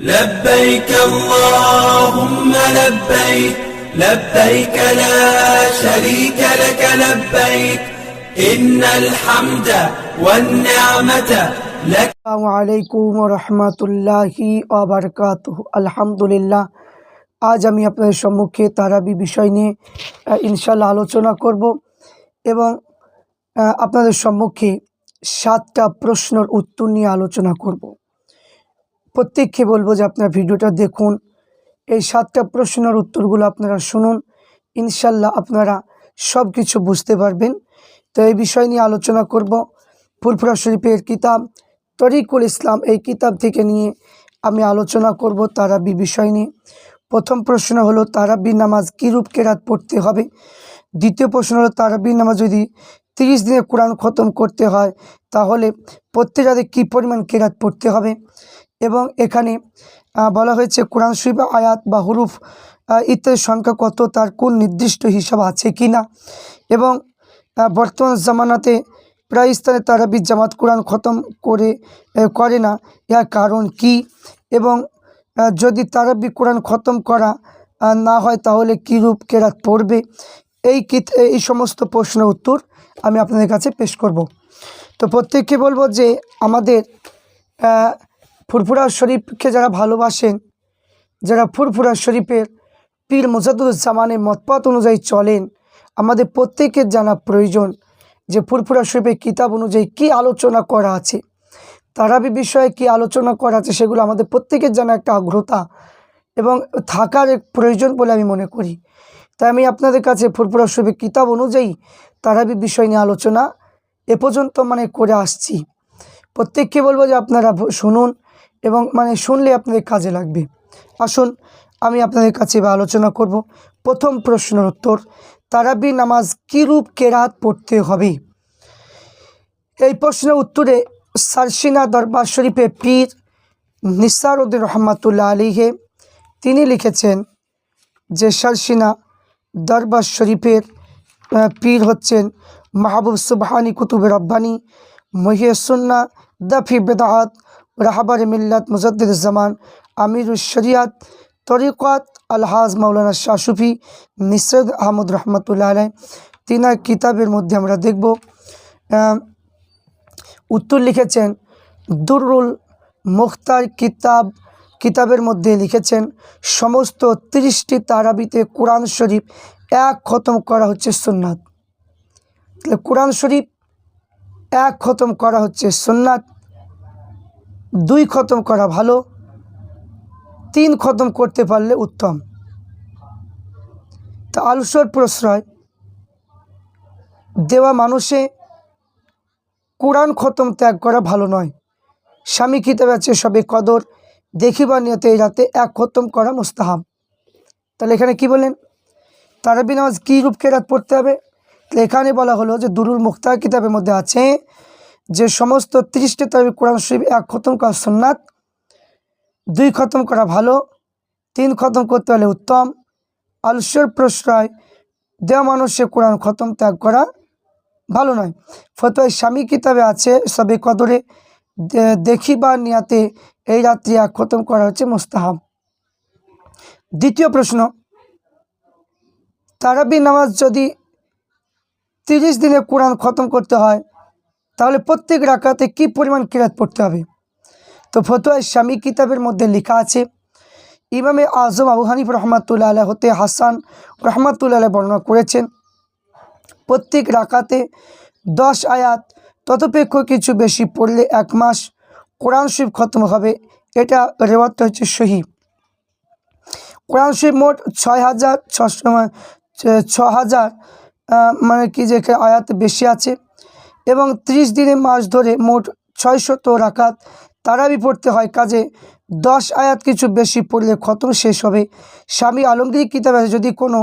لبيك اللهم لبيك لبيك لا شريك لك لبيك إن الحمد والنعمة لك আসসালামু আলাইকুম রহমতুল্লাহি আবরকাত আলহামদুলিল্লাহ আজ আমি আপনাদের সম্মুখে তারাবি বিষয় নিয়ে আহ, ইনশাল্লাহ আলোচনা করব এবং আহ, আপনাদের সম্মুখে সাতটা প্রশ্নের উত্তর নিয়ে আলোচনা করব প্রত্যেককে বলব যে আপনারা ভিডিওটা দেখুন। এই সাতটা প্রশ্নের উত্তরগুলো আপনারা শুনুন। ইনশাল্লাহ আপনারা সব কিছু বুঝতে পারবেন। তো এই বিষয় নিয়ে আলোচনা করব। ফুলফুরা শরীফের কিতাব তরিকুল ইসলাম এই কিতাব থেকে নিয়ে আমি আলোচনা করব তারাবি বিষয় নিয়ে। প্রথম প্রশ্ন হলো তারাবি নামাজ কী রূপ কেরাত পড়তে হবে? দ্বিতীয় প্রশ্ন হলো তারাবি নামাজ যদি তিরিশ দিনে কোরআন খতম করতে হয়, তাহলে প্রত্যেক রাতে কী পরিমাণ কেরাত পড়তে হবে? এবং এখানে বলা হয়েছে কোরআন শরীফ, আয়াত বা হুরুফ ইত্যাদির সংখ্যা কত, তার কোন নির্দিষ্ট হিসাব আছে কি না এবং বর্তমান জামানাতে প্রায় স্থানে তারাবি জামাত কোরআন খতম করে করে না, এর কারণ কি? এবং যদি তারাবি কোরআন খতম করা না হয় তাহলে কী রূপ কেরাত পড়বে? এই কিত, এই সমস্ত প্রশ্নের উত্তর আমি আপনাদের কাছে পেশ করব। তো প্রত্যেককে বলব যে আমাদের ফুরফুরা শরীফকে যারা ভালোবাসেন, যারা ফুরফুরা শরীফের পীর মুজাদুজ্জামানের মতপাত অনুযায়ী চলেন, আমাদের প্রত্যেকের জানা প্রয়োজন যে ফুরফুরা শরীফের কিতাব অনুযায়ী কি আলোচনা করা আছে, তারাবি বিষয়ে কি আলোচনা করা আছে সেগুলো আমাদের প্রত্যেকের জানা একটা আগ্রহতা এবং থাকার প্রয়োজন বলে আমি মনে করি। তাই আমি আপনাদের কাছে ফুরফুরা শরীফের কিতাব অনুযায়ী তারাবি বিষয় নিয়ে আলোচনা এ পর্যন্ত মানে করে আসছি। প্রত্যেককে বলব যে আপনারা শুনুন এবং মানে শুনলে আপনাদের কাজে লাগবে। আসুন, আমি আপনাদের কাছে এবার আলোচনা করব। প্রথম প্রশ্নের উত্তর, তারাবি নামাজ কী রূপ কেরাত পড়তে হবে? এই প্রশ্নের উত্তরে সারসিনা দরবার শরীফে পীর নিসারুদ্দিন রহমাতুল্লাহ আলীহে তিনি লিখেছেন যে সারসিনা দরবার শরীফের পীর হচ্ছেন মাহবুব সুবহানি কুতুব রব্বানি, মহিয়সুন্না দফি বেদাত রাহাবার মিল্লাত মুজদ্দুজ্জামান আমিরুল শরিয়াত, তরিকাত আলহাজ মাওলানা শাহসুফি নিসরদ আহমদ রহমতুল্লাহ আলাই তিনার কিতাবের মধ্যে আমরা দেখব উত্তর লিখেছেন, দুরুল মুখতার কিতাব, কিতাবের মধ্যে লিখেছেন, সমস্ত তিরিশটি তারাবিতে কোরআন শরীফ এক খতম করা হচ্ছে সুন্নাত। তাহলে কোরআন শরীফ এক খতম করা হচ্ছে সুন্নাত দুই খতম করা ভালো, তিন খতম করতে পারলে উত্তম। তা আলসর প্রশ্রয়, দেওয়া মানুষে কোরআন খতম ত্যাগ করা ভালো নয়। স্বামী কিতাবে আছে সবে কদর, দেখিবার নিয়তে এই রাতে এক খতম করা মুস্তাহাব। তাহলে এখানে কি বলেন তারাবি নামাজ কী রূপ কেরাত পড়তে হবে? এখানে বলা হলো যে দুরুল মুখতার কিতাবের মধ্যে আছে যে সমস্ত তিরিশটি তারাবি কোরআন শরীফ, এক খতম করা সুন্নাত, দুই খতম করা ভালো, তিন খতম করতে হলে উত্তম আলস্যর প্রশ্রয় দেওয়া মানুষের কোরআন খতম ত্যাগ করা ভালো নয়। ফতোয় স্বামী কিতাবে আছে, সবে কদরে দে- দেখিবার নিয়াতে এই রাত্রি এক খতম করা হচ্ছে মুস্তাহাব। দ্বিতীয় প্রশ্ন, তারাবি নামাজ যদি তিরিশ দিনে কোরআন খতম করতে হয় তাহলে প্রত্যেক রাকাতে কি পরিমাণ কিরাত পড়তে হবে? তো ফতোয় স্বামী কিতাবের মধ্যে লেখা আছে, ইমামে আজম আবু হানিফ রহমাতুল্লাহ আলাহ হতে হাসান রহমাতুল্লাহ আলাহ বর্ণনা করেছেন, প্রত্যেক রাকাতে দশ আয়াত, ততপেক্ষ কিছু বেশি পড়লে এক মাস কোরআন শরীফ খতম হবে, এটা রেওয়াত হচ্ছে সহি। কোরআন শরীফ মোট ছয় হাজার ছশো ছ হাজার মানে কি যে আয়াত বেশি আছে এবং ত্রিশ দিনে মাস ধরে মোট ছয়শত রাকাত তারাবি পড়তে হয়। কাজে দশ আয়াত কিছু বেশি পড়লে খতম শেষ হবে। স্বামী আলমগীর কিতাবে যদি কোনো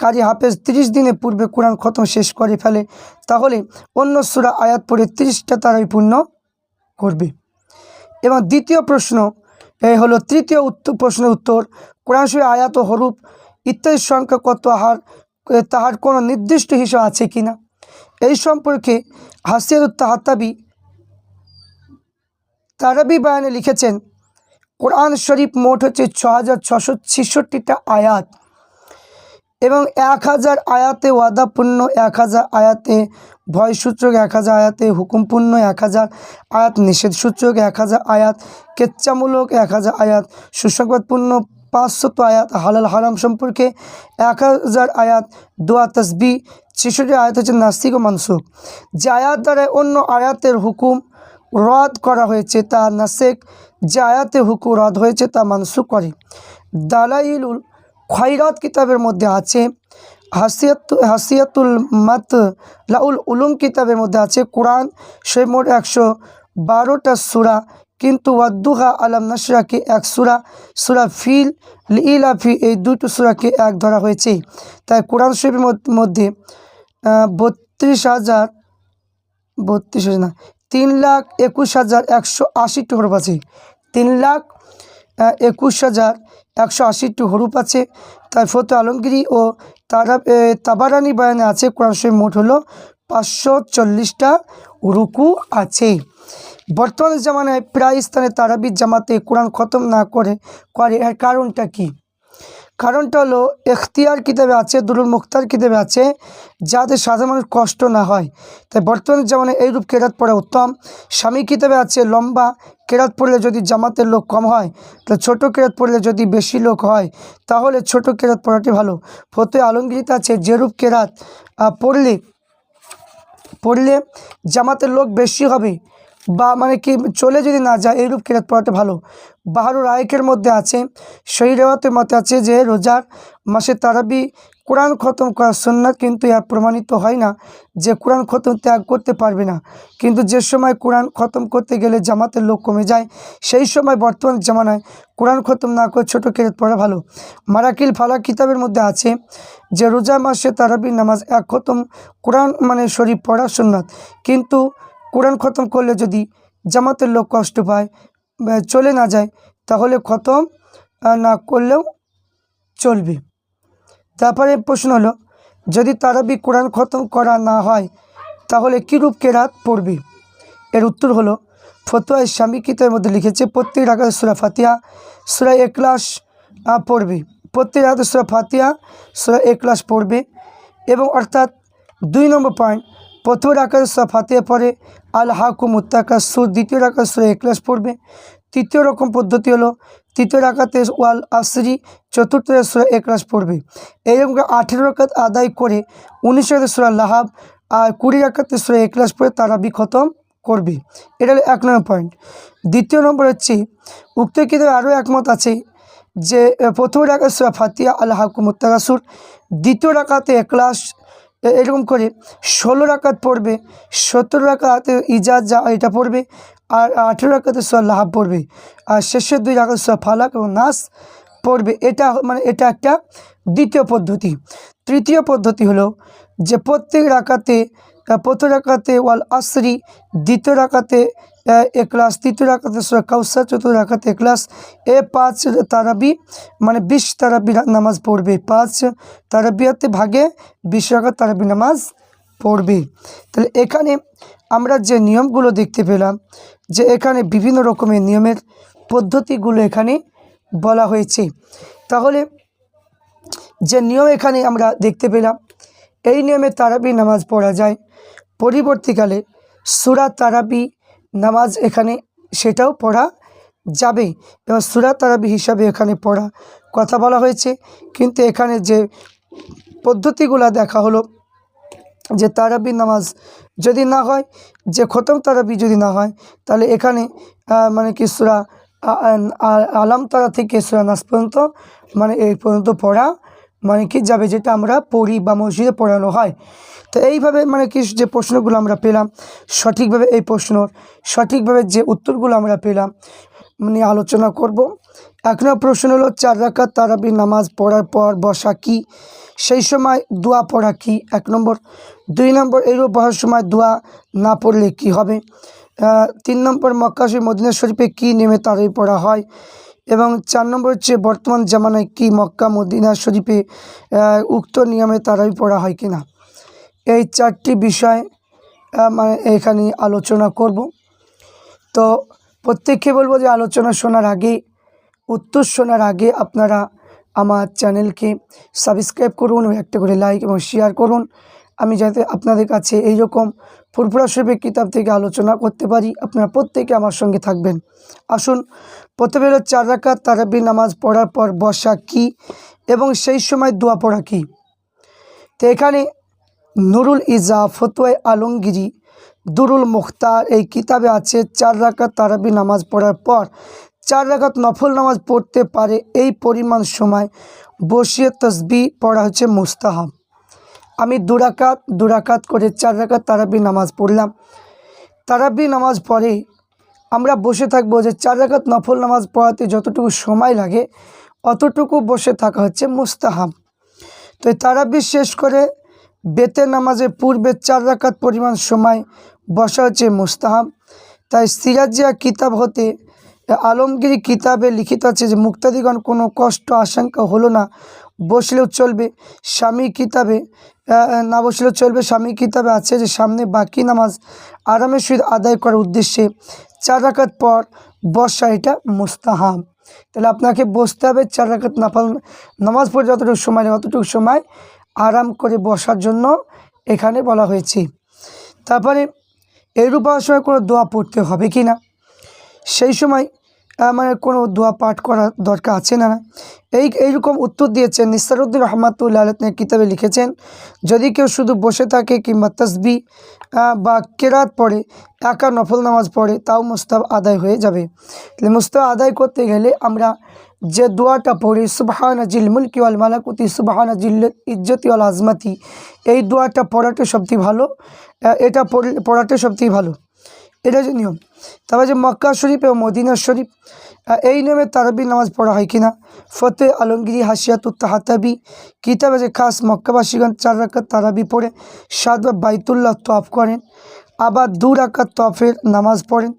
কারি হাফেজ তিরিশ দিনে পূর্বে কোরআন খতম শেষ করে ফেলে, তাহলে অন্য সুরা আয়াত পড়ে তিরিশটা তারাবি পূর্ণ করবে। এবং দ্বিতীয় প্রশ্ন, এই হলো তৃতীয় উত্তর প্রশ্নের উত্তর, কোরআন শরীফ আয়াত ও হরুপ ইত্যাদির সংখ্যা কত? আহার তাহার কোনো নির্দিষ্ট হিসাব আছে কি না এই সম্পর্কে হাসিয়াত তাহাতাবি তারাবি বায়ানে লিখেছেন, কোরআন শরীফ মোট হচ্ছে ছ হাজার ছশো ছেষট্টিটা আয়াত এবং এক হাজার আয়াতে ওয়াদাপূর্ণ এক হাজার আয়াতে ভয়সূচক এক হাজার আয়াতে হুকুমপূর্ণ এক হাজার আয়াত নিষেধসূচক এক হাজার আয়াত কেচ্চামূলক এক হাজার আয়াত সুসংবাদপূর্ণ পাঁচশত আয়াত হালাল হারাম সম্পর্কে এক হাজার আয়াত দোয়া তসবি, ছেষট্টি আয়াত হচ্ছে নাস্তিক ও মানসুক যে আয়াত দ্বারা অন্য আয়াতের হুকুম রদ করা হয়েছে, তা নাসেক যে আয়াতে হুকুম রদ হয়েছে, তা মানসুক করে। দালাইলুল খয়রাত কিতাবের মধ্যে আছে, হাসিয়াত হাসিয়াতুল মাত লাউল উলুম কিতাবের মধ্যে আছে। কোরআন সে মোট একশো বারোটা সুরা কিন্তু ওয়াদ্দুহা আলাম নাসরাকে এক সুরা সুরা ফিল, ইলাফি এই দুটো সুরাকে এক ধরা হয়েছে। তাই কোরআন শরীফের মধ্যে বত্রিশ হাজার বত্রিশ হাজার না, তিন লাখ একুশ হাজার একশো আশিটি হরফ আছে। তিন লাখ একুশ হাজার একশো আশিটি হরুপ আছে। তার ফতো আলমগিরি ও তারা তাবারানি বায়ানে আছে, কোরআন শরীফ মোট হলো পাঁচশো চল্লিশটা রুকু আছে। বর্তমান জামানায় প্রায় স্থানে তারাবির জামাতে কোরআন খতম না করে করে, এর কারণটা কি? কারণটা হলো, এখতিয়ার কিতাবে আছে, দুরুল মুখতার কিতাবে আছে, যাতে সাধারণ মানুষ কষ্ট না হয়। তাই বর্তমান জামানে এইরূপ কেরাত পড়া উত্তম। স্বামী কিতাবে আছে, লম্বা কেরাত পড়লে যদি জামাতের লোক কম হয়, তো ছোট কেরাত পড়লে যদি বেশি লোক হয়, তাহলে ছোট কেরাত পড়াটি ভালো। ফতে আলমগীরিতে আছে, যেরূপ কেরাত পড়লে পড়লে জামাতের লোক বেশি হবে বা মানে কি চলে যদি না যায়, এইরূপ কেরাত পড়াটা ভালো। বাহারুর আয়েকের মধ্যে আছে সেই রেওয়াতের মতে আছে যে, রোজার মাসে তারাবি কোরআন খতম করা সুন্নাত কিন্তু ইহা প্রমাণিত হয় না যে, কোরআন খতম ত্যাগ করতে পারবে না। কিন্তু যে সময় কোরআন খতম করতে গেলে জামাতের লোক কমে যায়, সেই সময় বর্তমান জামানায় কোরআন খতম না করে ছোটো কেরাত পড়া ভালো। মারাকিল ফালা কিতাবের মধ্যে আছে যে, রোজা মাসে তারাবি নামাজ এক খতম কোরআন মানে শরীফ পড়া সুন্নাত। কিন্তু কোরআন খতম করলে যদি জামাতের লোক কষ্ট পায় চলে না যায়, তাহলে খতম না করলেও চলবে। তারপরে প্রশ্ন হলো, যদি তারাবি কোরআন খতম করা না হয়, তাহলে কীরূপ কেরাত পড়বে? এর উত্তর হলো ফতোয়া ইসলামী কিতাবের মধ্যে লিখেছে, প্রত্যেক রাখাতে সুরা ফাতিয়া সুরা একলাস পড়বে। প্রত্যেক রাখাতে সুরা ফাতিয়া সুরা একলাস পড়বে। এবং অর্থাৎ দুই নম্বর পয়েন্ট প্রথম রাখাতে সুরা ফাতিয়া পড়ে আল হাকু মুত্তাকা সুর, দ্বিতীয় রাখাতে সুরা একলাস পড়বে। তৃতীয় রকম পদ্ধতি হলো, তৃতীয় রাখাতে ওয়াল আসরি, চতুর্থ সুরা একলাস পড়বে। এইরকম করে আঠেরো রাকাত আদায় করে উনিশ রাখাতে সুরা লাহাব আর কুড়ি রাখাতে সুরা একলাস পড়ে তারাবি খতম করবে। এটা হলো এক নম্বর পয়েন্ট দ্বিতীয় নম্বর হচ্ছে, উক্ত কিতাবে আরও একমত আছে যে, প্রথম রাখাতে সুরা ফাতিয়া আল মুত্তাকাসুর দ্বিতীয় রাখাতে একলাস এরকম করে ষোলো রাকাত পড়বে, সত্তর রাকাতে ইজাজ যা এটা পড়বে আর আঠেরো রাকাতে সব লাভ পড়বে। আর শেষের দুই রাকাত সব ফালাক এবং নাস পড়বে। এটা মানে এটা একটা দ্বিতীয় পদ্ধতি। তৃতীয় পদ্ধতি হলো যে প্রত্যেক রাকাতে, প্রথম রাকাতে ওয়াল আসরি, দ্বিতীয় রাকাতে একলাস তৃতীয় রাকাতে সোয়া কাউসার, চতুর্থ রাকাতে একলাস এ পাঁচ তারাবি মানে বিশ তারাবি নামাজ পড়বে। পাঁচ তারাবিয়াতে ভাগে বিশ রাকাত তারাবি নামাজ পড়বে। তাহলে এখানে আমরা যে নিয়মগুলো দেখতে পেলাম, যে এখানে বিভিন্ন রকমের নিয়মের পদ্ধতিগুলো এখানে বলা হয়েছে। তাহলে যে নিয়ম এখানে আমরা দেখতে পেলাম, এই নিয়মে তারাবি নামাজ পড়া যায়। পরবর্তীকালে সুরা তারাবি নামাজ এখানে সেটাও পড়া যাবে এবং সুরা তারাবি হিসাবে এখানে পড়া কথা বলা হয়েছে। কিন্তু এখানে যে পদ্ধতিগুলো দেখা হলো যে তারাবি নামাজ যদি না হয়, যে খতম তারাবি যদি না হয়, তাহলে এখানে মানে কি সুরা আলাম তারা থেকে সুরা নাস পর্যন্ত মানে এই পর্যন্ত পড়া মানে কি যাবে যেটা আমরা পড়ি বা মসজিদে পড়ানো হয়? তো এইভাবে মানে কি যে প্রশ্নগুলো আমরা পেলাম, সঠিকভাবে এই প্রশ্নর সঠিকভাবে যে উত্তরগুলো আমরা পেলাম নিয়ে আলোচনা করব। এক প্রশ্ন হলো, চার রাকাত তারাবি নামাজ পড়ার পর বসা কি? সেই সময় দোয়া পড়া কি? এক নম্বর। দুই নম্বর, এরূপ বসার সময় দোয়া না পড়লে কি হবে? তিন নম্বর, মক্কা শরীফ মদিনা শরীফে কী নেমে তারাবি পড়া হয়? এবং চার নম্বর হচ্ছে, বর্তমান জামানায় কি মক্কা, মদিনা শরীফে উক্ত নিয়মে তারাই পড়া হয় কি না এই চারটি বিষয় মানে এখানে আলোচনা করব। তো প্রত্যেককে বলব যে আলোচনা শোনার আগে, উত্তর শোনার আগে আপনারা আমার চ্যানেলকে সাবস্ক্রাইব করুন, একটা করে লাইক এবং শেয়ার করুন। আমি যাতে আপনাদের কাছে এই রকম ফুরফুরা শরীফের কিতাব থেকে আলোচনা করতে পারি, আপনারা প্রত্যেকে আমার সঙ্গে থাকবেন। আসুন, প্রথমে চার রাকাত তারাবি নামাজ পড়ার পর বসা কি এবং সেই সময় দোয়া পড়া কি? তো এখানে নুরুল ইজা ফতোয় আলমগিরি, দুরুল মুখতার এই কিতাবে আছে চার রাকাত তারাবি নামাজ পড়ার পর। চার রাকাত নফল নামাজ পড়তে পারে এই পরিমাণ সময় বসিয়ে তসবি পড়া হচ্ছে মুস্তাহাব। আমি দুরাকাত দুরাকাত করে চার রাকাত তারাবি নামাজ পড়লাম। তারাবি নামাজ পড়ে আমরা বসে থাকব যে চার রাকাত নফল নামাজ পড়াতে যতটুকু সময় লাগে, অতটুকু বসে থাকা হচ্ছে মুস্তাহাব। তো তারাবি শেষ করে বেতের নামাজে পূর্বে চার রাকাত পরিমাণ সময় বসা হচ্ছে মুস্তাহাব। তাই সিরাজিয়া কিতাব হতে, আলমগিরি কিতাবে লিখিত আছে যে মুক্তাদিগণ কোনো কষ্ট, আশঙ্কা হলো না। বসলেও চলবে, স্বামী কিতাবে না বসলেও চলবে, স্বামী কিতাবে আছে যে সামনে বাকি নামাজ আরামের সহিত আদায় করার উদ্দেশ্যে চার রাকাত পর বসা এটা মুস্তাহাব। তাহলে আপনাকে বসতে হবে চার রাকাত নাফাল নামাজ পড়ে যতটুকু সময় অতটুকু সময় আরাম করে বসার জন্য এখানে বলা হয়েছে। তারপরে এরূপ সময় কোনো দোয়া পড়তে হবে কি না সেই সময় মানে কোনো দোয়া পাঠ করার দরকার আছে না না? এই, এইরকম উত্তর দিয়েছেন নিসারুদ্দিন রহমাতুল্লাহ আলতনের কিতাবে লিখেছেন, যদি কেউ শুধু বসে থাকে কিংবা তসবি বা কেরাত পড়ে একা নফল নামাজ পড়ে, তাও মুস্তাব আদায় হয়ে যাবে। মুস্তাব আদায় করতে গেলে আমরা যে দোয়াটা পড়ি সুবাহানা জিল মুলকি ওয়াল মালাকুতি সুবাহানা জিল ইজ্জতি ওয়াল আজমাতি, এই দোয়াটা পড়াটা সবথেকে ভালো এটা পড়লে পড়াটা সবথেকে ভালো। এটা যে নিয়ম। তারপর যে মক্কা শরীফ এবং মদিনা শরীফ। এই নিয়মে তারাবি নামাজ পড়া হয় কিনা? ফতে আলমগিরি হাসিয়াতুত তাহাতাবি কিতাবে যে খাস মক্কাবাসীগণ চার রাকাত তারাবি পড়ে সাতবার বাইতুল্লাহ তফ করেন, আবার দু রাকাত তফের নামাজ পড়েন,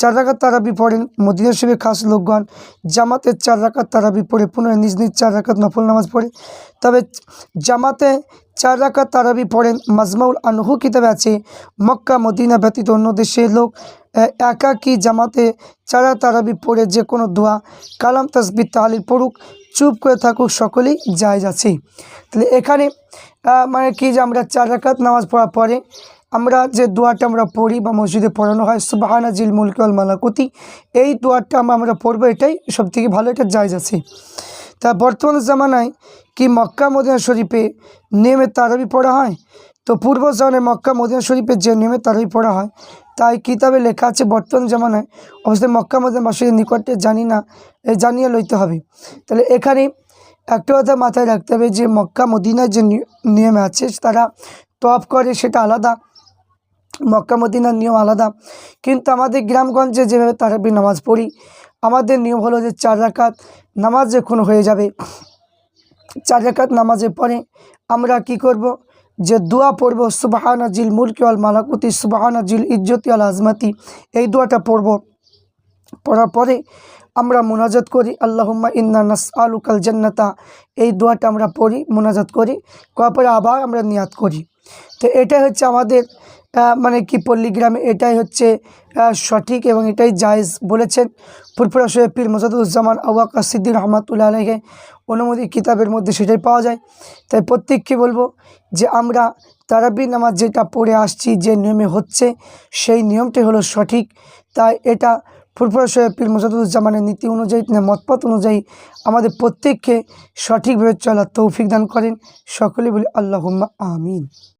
চার রাকাত তারাবি পড়েন, মদিনা শরীফের খাস লোকগণ জামাতের চার রাকাত তারাবি পড়ে, পুনরায় নিজ নিজ চার রাকাত নফল নামাজ পড়ে। তবে জামাতে চার রাকাত তারাবি পড়েন মাজমাউল আনহু কিতাবে আছে, মক্কা, মদিনা ব্যতীত অন্য দেশের লোক একাকী জামাতে চারা তারাবি পড়ে যে কোনো দোয়া, কালাম, তসবি, তাহলিল পড়ুক, চুপ করে থাকুক, সকলেই জায়জ আছে। তাহলে এখানে মানে কি যে আমরা চার রাকাত নামাজ পড়ার পরে আমরা যে দোয়াটা আমরা পড়ি বা মসজিদে পড়ানো হয় সুবাহানা জিল মুলকি আল মালাকুতি, এই দোয়াটা আমরা পড়ব, এটাই সবথেকে ভালো, এটা জায়জ আছে। তা বর্তমান জামানায় কি মক্কা মদিনা শরীফে নিয়মে তারাবি পড়া হয়? তো পূর্ব জামানায় মক্কা মদিনা শরীফে যে নিয়মে তারাবি পড়া হয়, তাই কিতাবে লেখা আছে বর্তমান জামানায় অবশ্যই মক্কা মদিনা বাসীর নিকটে জানি না জানিয়ে লইতে হবে। তাহলে এখানে একটা কথা মাথায় রাখতে হবে যে মক্কা মদিনার যে নিয়ম আছে তারা তফ করে সেটা আলাদা, মক্কা মদিনার নিয়ম আলাদা। কিন্তু আমাদের গ্রামগঞ্জে যেভাবে তারাবি নামাজ পড়ি আমাদের নিয়ম হলো যে চার রাকাত নামাজ যখন হয়ে যাবে। চার রাকাত নামাজের পরে আমরা কি করব? যে দোয়া পড়ব সুবাহানা জিল মুলকি আল মালাকুতি সুবাহানা জিল ইজ্জতি আল আজমাতি, এই দোয়াটা পড়ব। পড়ার পরে আমরা মোনাজাত করি, আল্লাহুম্মা ইন্না নাস আলু কাল জান্নাতা, এই দোয়াটা আমরা পড়ি, মোনাজাত করি করার পরে আবার আমরা নিয়াত করি। তো এটা হচ্ছে আমাদের মানে কি পল্লীগ্রামে, এটাই হচ্ছে সঠিক এবং এটাই জায়েজ বলেছেন ফুরফুরা শোয়েব পীর মোজাদুজ্জামান আবাকা সিদ্দিন রহমাতুল্লাহ আলহে অনুমতি কিতাবের মধ্যে সেটাই পাওয়া যায়। তাই প্রত্যেককে বলব যে আমরা তারাবি নামাজ যেটা পড়ে আসছি, যে নিয়মে হচ্ছে, সেই নিয়মটাই হলো সঠিক। তাই এটা ফুরফুরা শোয়েব পীর মোজাদুজ্জামানের নীতি অনুযায়ী মতপথ অনুযায়ী আমাদের প্রত্যেককে সঠিকভাবে চলার তৌফিক দান করেন। সকলে বলি আল্লাহুম্মা আমিন।